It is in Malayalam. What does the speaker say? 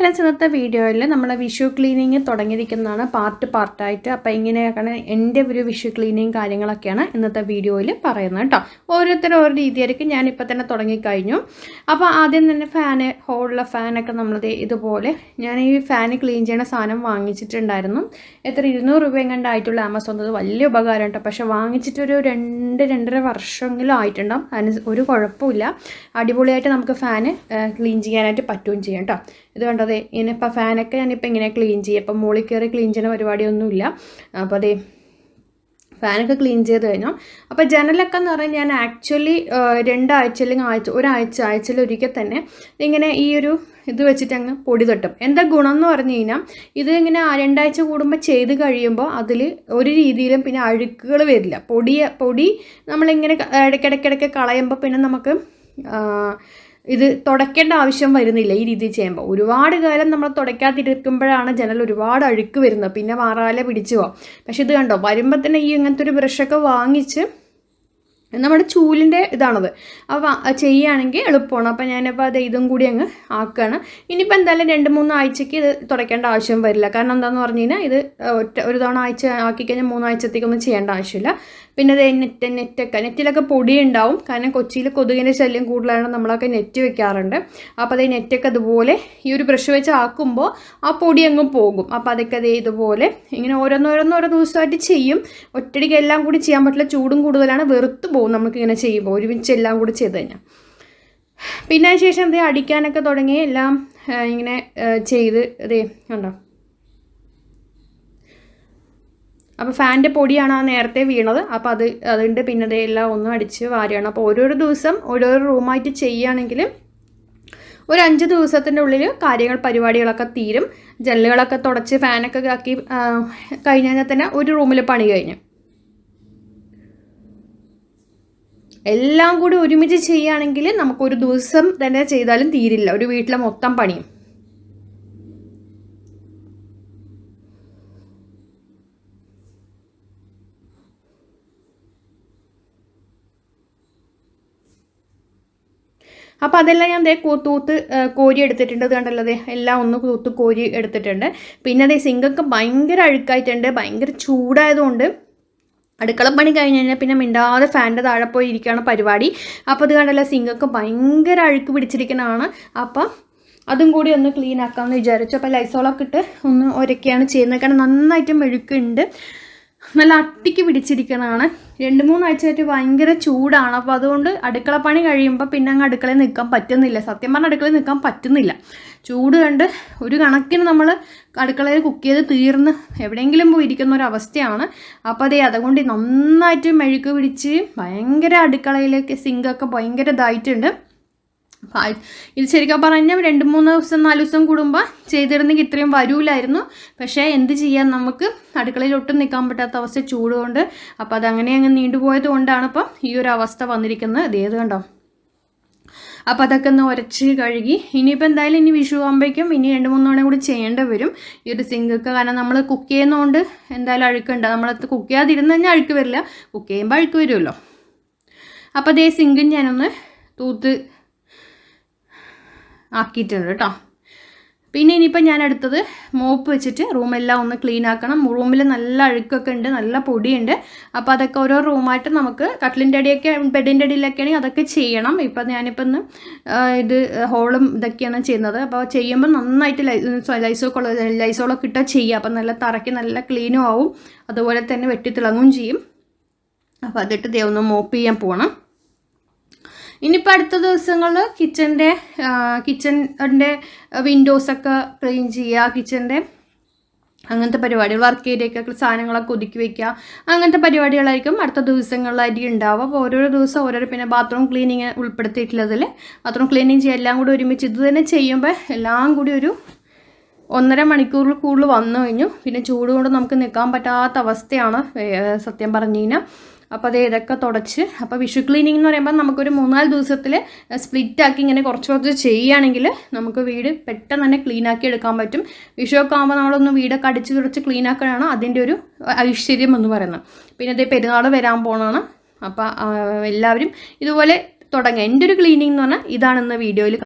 ഫ്രണ്ട്സ് ഇന്നത്തെ വീഡിയോയിൽ നമ്മൾ വിഷു ക്ലീനിങ് തുടങ്ങിയിരിക്കുന്നതാണ് പാർട്ട് പാർട്ടായിട്ട് അപ്പോൾ ഇങ്ങനെയൊക്കെയാണ് എന്റെ ഒരു വിഷു ക്ലീനിങ് കാര്യങ്ങളൊക്കെയാണ് ഇന്നത്തെ വീഡിയോയിൽ പറയുന്നത് കേട്ടോ. ഓരോരുത്തരും ഓരോ രീതിയായിരിക്കും. ഞാനിപ്പോൾ തന്നെ തുടങ്ങിക്കഴിഞ്ഞു. അപ്പോൾ ആദ്യം തന്നെ ഫാന് ഹോളിലെ ഫാനൊക്കെ നമ്മളത് ഇതുപോലെ ഞാൻ ഈ ഫാന് ക്ലീൻ ചെയ്യണ സാധനം വാങ്ങിച്ചിട്ടുണ്ടായിരുന്നു. എത്ര? ഇരുന്നൂറ് രൂപ എങ്ങാണ്ടായിട്ടുള്ള ആമസോൺ അത് വലിയ ഉപകാരം കേട്ടോ. പക്ഷേ വാങ്ങിച്ചിട്ടൊരു രണ്ട് രണ്ടര വർഷമെങ്കിലും ആയിട്ടുണ്ടാവും. അതിന് ഒരു കുഴപ്പമില്ല. അടിപൊളിയായിട്ട് നമുക്ക് ഫാന് ക്ലീൻ ചെയ്യാനായിട്ട് പറ്റുകയും ചെയ്യും കേട്ടോ. ഇത് കണ്ടതേ ഇനിയിപ്പോൾ ഫാനൊക്കെ ഞാനിപ്പോൾ ഇങ്ങനെ ക്ലീൻ ചെയ്യും. അപ്പം മുകളിൽ കയറി ക്ലീൻ ചെയ്യുന്ന പരിപാടിയൊന്നുമില്ല. അപ്പോൾ അതേ ഫാനൊക്കെ ക്ലീൻ ചെയ്ത് കഴിഞ്ഞു. അപ്പോൾ ജനലൊക്കെ എന്ന് പറഞ്ഞാൽ ഞാൻ ആക്ച്വലി രണ്ടാഴ്ച അല്ലെങ്കിൽ ആഴ്ച ഒരാഴ്ച ആഴ്ചയിൽ ഒരിക്കൽ തന്നെ ഇങ്ങനെ ഈ ഒരു ഇത് വെച്ചിട്ട് അങ്ങ് പൊടി തട്ടും. എന്താ ഗുണം എന്ന് പറഞ്ഞു കഴിഞ്ഞാൽ ഇത് ഇങ്ങനെ രണ്ടാഴ്ച കൂടുമ്പോൾ ചെയ്ത് കഴിയുമ്പോൾ അതിൽ ഒരു രീതിയിലും പിന്നെ അഴുക്കുകൾ വരില്ല. പൊടി പൊടി നമ്മളിങ്ങനെ ഇടയ്ക്കിടയ്ക്കിടയ്ക്ക് കളയുമ്പോൾ പിന്നെ നമുക്ക് ഇത് തുടയ്ക്കേണ്ട ആവശ്യം വരുന്നില്ല ഈ രീതിയിൽ ചെയ്യുമ്പോൾ ഒരുപാട് കാലം നമ്മൾ തുടയ്ക്കാതിരിക്കുമ്പോഴാണ് ജനൽ ഒരുപാട് അഴുക്ക് വരുന്നത്. പിന്നെ മാറാലെ പിടിച്ചു പോകാം പക്ഷെ ഇത് കണ്ടോ വരുമ്പോൾ തന്നെ ഈ ഇങ്ങനത്തെ ഒരു ബ്രഷൊക്കെ വാങ്ങിച്ച് നമ്മുടെ ചൂലിന്റെ ഇതാണത്. അപ്പോൾ ചെയ്യുകയാണെങ്കിൽ എളുപ്പമാണ്. അപ്പോൾ ഞാനിപ്പോൾ അത് ഇതും കൂടി അങ്ങ് ആക്കുകയാണ്. ഇനിയിപ്പോൾ എന്തായാലും രണ്ട് മൂന്ന് ആഴ്ചയ്ക്ക് ഇത് തുടയ്ക്കേണ്ട ആവശ്യം വരില്ല. കാരണം എന്താന്ന് പറഞ്ഞു കഴിഞ്ഞാൽ ഇത് ഒറ്റ ഒരു തവണ ആഴ്ച ആക്കി കഴിഞ്ഞാൽ മൂന്നാഴ്ചത്തേക്കൊന്നും ചെയ്യേണ്ട ആവശ്യമില്ല. പിന്നെ അത് നെറ്റ് നെറ്റൊക്കെ നെറ്റിലൊക്കെ പൊടി ഉണ്ടാവും കാരണം കൊച്ചിയിൽ കൊതുകിന്റെ ശല്യം കൂടുതലാണ് നമ്മളൊക്കെ നെറ്റ് വെക്കാറുണ്ട്. അപ്പോൾ അത് നെറ്റൊക്കെ അതുപോലെ ഈ ഒരു ബ്രഷ് വെച്ച് ആക്കുമ്പോൾ ആ പൊടി അങ്ങ് പോകും. അപ്പോൾ അതൊക്കെ അതേ ഇതുപോലെ ഇങ്ങനെ ഓരോന്നോരോന്നോരോ ദിവസമായിട്ട് ചെയ്യും. ഒറ്റടിക്ക് എല്ലാം കൂടി ചെയ്യാൻ പറ്റില്ല. ചൂടും കൂടുതലാണ്. വെറുത്ത് നമുക്കിങ്ങനെ ചെയ്യുമ്പോൾ ഒരുമിച്ച് എല്ലാം കൂടി ചെയ്ത് കഴിഞ്ഞാൽ. പിന്നെ അതിന് ശേഷം എന്താ അടിക്കാനൊക്കെ തുടങ്ങി എല്ലാം ഇങ്ങനെ ചെയ്ത് അതേ ഉണ്ടോ അപ്പോൾ ഫാന്റെ പൊടിയാണ് ആ നേരത്തെ വീണത്. അപ്പോൾ അത് അതുകൊണ്ട് പിന്നെ എല്ലാം ഒന്നും അടിച്ച് വാരുകയാണ്. അപ്പോൾ ഓരോരോ ദിവസം ഓരോരോ റൂമായിട്ട് ചെയ്യുകയാണെങ്കിൽ ഒരു അഞ്ച് ദിവസത്തിന്റെ ഉള്ളിൽ കാര്യങ്ങൾ പരിപാടികളൊക്കെ തീരും. ജനലുകളൊക്കെ തുടച്ച് ഫാനൊക്കെ ആക്കി കഴിഞ്ഞ് കഴിഞ്ഞാൽ തന്നെ ഒരു റൂമിൽ പണി കഴിഞ്ഞു. എല്ലാം കൂടി ഒരുമിച്ച് ചെയ്യുകയാണെങ്കിൽ നമുക്കൊരു ദിവസം തന്നെ ചെയ്താലും തീരില്ല. ഒരു വീട്ടിലെ മൊത്തം പണിയും. അപ്പോൾ അതെല്ലാം ഞാൻ ദേ തൂത്ത് കോരി എടുത്തിട്ടുണ്ട്. കണ്ടല്ലോ എല്ലാം ഒന്ന് തൂത്ത് കോരി എടുത്തിട്ടുണ്ട്. പിന്നെ അതേ സിങ്കൊക്കെ ഭയങ്കര അഴുക്കായിട്ടുണ്ട്. ഭയങ്കര ചൂടായതുകൊണ്ട് അടുക്കള പണി കഴിഞ്ഞ് കഴിഞ്ഞാൽ പിന്നെ മിണ്ടാതെ ഫാനിന്റെ താഴെ പോയി ഇരിക്കുകയാണ് പരിപാടി. അപ്പോൾ അത് കണ്ടല്ല സിങ്കൊക്കെ ഭയങ്കര അഴുക്ക് പിടിച്ചിരിക്കുന്നതാണ് അപ്പം അതും കൂടി ഒന്ന് ക്ലീൻ ആക്കാമെന്ന് വിചാരിച്ചു. അപ്പോൾ ലൈസോളൊക്കെ ഇട്ട് ഒന്ന് ഒരക്കെയാണ് ചെയ്യുന്നത്. കാരണം നന്നായിട്ട് മെഴുക്കുണ്ട്. നല്ല അട്ടിക്ക് പിടിച്ചിരിക്കണതാണ് രണ്ട് മൂന്നാഴ്ചയായിട്ട് ഭയങ്കര ചൂടാണ്. അപ്പോൾ അതുകൊണ്ട് അടുക്കള പണി കഴിയുമ്പോൾ പിന്നെ അങ്ങ് അടുക്കളയിൽ നിൽക്കാൻ പറ്റുന്നില്ല. സത്യം പറഞ്ഞാൽ അടുക്കളയിൽ നിൽക്കാൻ പറ്റുന്നില്ല. ചൂട് കണ്ട് ഒരു കണക്കിന് നമ്മൾ അടുക്കളയിൽ കുക്ക് ചെയ്ത് തീർന്ന് എവിടെയെങ്കിലും പോയി ഇരിക്കുന്ന ഒരു അവസ്ഥയാണ്. അപ്പോൾ അതേ അതുകൊണ്ട് നന്നായിട്ട് മെഴുക്ക് പിടിച്ച് ഭയങ്കര അടുക്കളയിലേക്ക് സിങ്കൊക്കെ ഭയങ്കര ഇതായിട്ടുണ്ട്. ഇത് ശരിക്കും പറഞ്ഞാൽ രണ്ട് മൂന്ന് ദിവസം നാല് ദിവസം കൂടുമ്പോൾ ചെയ്തിരുന്നെങ്കിൽ ഇത്രയും വരൂലായിരുന്നു. പക്ഷേ എന്ത് ചെയ്യാൻ നമുക്ക് അടുക്കളയിൽ ഒട്ടും നിൽക്കാൻ പറ്റാത്ത അവസ്ഥ ചൂട് കൊണ്ട് അപ്പോൾ അതങ്ങനെ അങ്ങ് നീണ്ടുപോയത് കൊണ്ടാണ് ഇപ്പം ഈ ഒരു അവസ്ഥ വന്നിരിക്കുന്നത്. ഇതേത് കണ്ടോ? അപ്പോൾ അതൊക്കെ ഒന്ന് ഉരച്ച് കഴുകി. ഇനിയിപ്പോൾ എന്തായാലും ഇനി വിഷു ആകുമ്പോഴേക്കും ഇനി രണ്ട് മൂന്ന് തവണ കൂടി ചെയ്യേണ്ടി വരും. ഈ ഒരു സിങ്കൊക്കെ കാരണം നമ്മൾ കുക്ക് ചെയ്യുന്നതുകൊണ്ട് എന്തായാലും അഴുക്കുണ്ട്. നമ്മളത് കുക്ക് ചെയ്യാതിരുന്ന് കഴിഞ്ഞാൽ അഴുക്ക് വരില്ല. കുക്ക് ചെയ്യുമ്പോൾ അഴുക്ക് വരുമല്ലോ അപ്പോൾ അതേ സിങ്കും ഞാനൊന്ന് തൂത്ത് ആക്കിയിട്ടുണ്ട് കേട്ടോ. പിന്നെ ഇനിയിപ്പോൾ ഞാൻ അടുത്തത് മോപ്പ് വെച്ചിട്ട് റൂമെല്ലാം ഒന്ന് ക്ലീൻ ആക്കണം. റൂമിൽ നല്ല അഴുക്കൊക്കെ ഉണ്ട് നല്ല പൊടിയുണ്ട്. അപ്പോൾ അതൊക്കെ ഓരോ റൂമായിട്ട് നമുക്ക് കട്ടിലിന്റെ അടിയൊക്കെ ബെഡിന്റെ അടിയിലൊക്കെ ആണെങ്കിൽ അതൊക്കെ ചെയ്യണം. ഇപ്പം ഞാനിപ്പോൾ ഇന്ന് ഇത് ഹോളും ഇതൊക്കെയാണ് ചെയ്യുന്നത്. അപ്പോൾ ചെയ്യുമ്പോൾ നന്നായിട്ട് ലൈസോക്കുള്ള ലൈസോളൊക്കെ ഇട്ടാൽ ചെയ്യുക. അപ്പം നല്ല തറയ്ക്ക് നല്ല ക്ലീനും ആവും. അതുപോലെ തന്നെ വെട്ടിത്തിളങ്ങും ചെയ്യും. അപ്പോൾ അതിട്ട് ഒന്ന് മോപ്പ് ചെയ്യാൻ പോകണം ഇനിയിപ്പോൾ അടുത്ത ദിവസങ്ങളിൽ കിച്ചന്റെ കിച്ചന്റെ വിൻഡോസൊക്കെ ക്ലീൻ ചെയ്യുക കിച്ചന്റെ അങ്ങനത്തെ പരിപാടികൾ വർക്ക് ഏരിയക്കൊക്കെ സാധനങ്ങളൊക്കെ ഒതുക്കി വയ്ക്കുക അങ്ങനത്തെ പരിപാടികളായിരിക്കും അടുത്ത ദിവസങ്ങളിലായിരിക്കും ഉണ്ടാവുക. അപ്പോൾ ഓരോരോ ദിവസം ഓരോരോ പിന്നെ ബാത്റൂം ക്ലീനിങ് ഉൾപ്പെടുത്തിയിട്ടുള്ളതിൽ ബാത്റൂം ക്ലീനിങ് ചെയ്യുക എല്ലാം കൂടി ഒരുമിച്ച് ഇത് തന്നെ ചെയ്യുമ്പോൾ എല്ലാം കൂടി ഒരു ഒന്നര മണിക്കൂറിൽ കൂടുതൽ വന്നു കഴിഞ്ഞു. പിന്നെ ചൂട് കൊണ്ട് നമുക്ക് നിൽക്കാൻ പറ്റാത്ത അവസ്ഥയാണ് സത്യം പറഞ്ഞു കഴിഞ്ഞാൽ അപ്പോൾ അത് ഇതൊക്കെ തുടച്ച്. അപ്പോൾ വിഷു ക്ലീനിങ് എന്ന് പറയുമ്പോൾ നമുക്കൊരു മൂന്നാൽ ദിവസത്തിൽ സ്പ്ലിറ്റ് ആക്കി ഇങ്ങനെ കുറച്ച് കുറച്ച് ചെയ്യുകയാണെങ്കിൽ നമുക്ക് വീട് പെട്ടെന്ന് തന്നെ ക്ലീൻ ആക്കി എടുക്കാൻ പറ്റും. വിഷു ഒക്കെ ആകുമ്പോൾ നമ്മളൊന്ന് വീടൊക്കെ അടിച്ച് തുടച്ച് ക്ലീൻ ആക്കാനാണ് അതിന്റെ ഒരു ഐശ്വര്യം എന്ന് പറയുന്നത്. പിന്നെ അതേ പെരുന്നാൾ വരാൻ പോകണമാണ് അപ്പോൾ എല്ലാവരും ഇതുപോലെ തുടങ്ങുക എന്റെ ഒരു ക്ലീനിങ് എന്ന് പറഞ്ഞാൽ ഇതാണെന്ന് വീഡിയോയിൽ